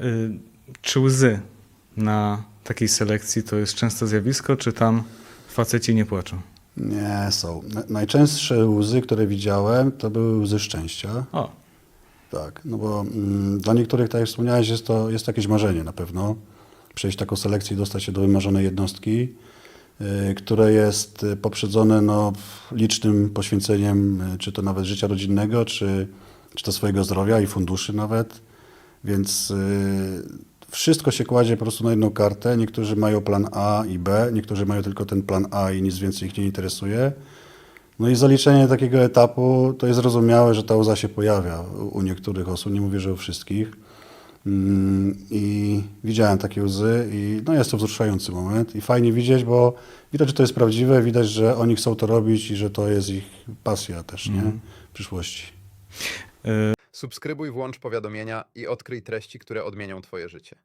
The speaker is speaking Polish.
Y, Czy łzy na takiej selekcji to jest częste zjawisko, czy tam faceci nie płaczą? Nie są. Na- Najczęstsze łzy, które widziałem, to były łzy szczęścia. O, Tak, no bo mm, dla niektórych, tak jak wspomniałeś, jest to jest to jakieś marzenie na pewno. Przejść taką selekcję i dostać się do wymarzonej jednostki, y, które jest y, poprzedzone no, licznym poświęceniem, y, czy to nawet życia rodzinnego, czy, czy to swojego zdrowia i funduszy nawet. Więc y, wszystko się kładzie po prostu na jedną kartę. Niektórzy mają plan A i B, niektórzy mają tylko ten plan A i nic więcej ich nie interesuje. No i zaliczenie takiego etapu to jest zrozumiałe, że ta łza się pojawia u niektórych osób, nie mówię, że u wszystkich. Mm, I widziałem takie łzy i no jest to wzruszający moment i fajnie widzieć, bo widać, że to jest prawdziwe, widać, że oni chcą to robić i że to jest ich pasja też, nie? W przyszłości. Subskrybuj, włącz powiadomienia i odkryj treści, które odmienią Twoje życie.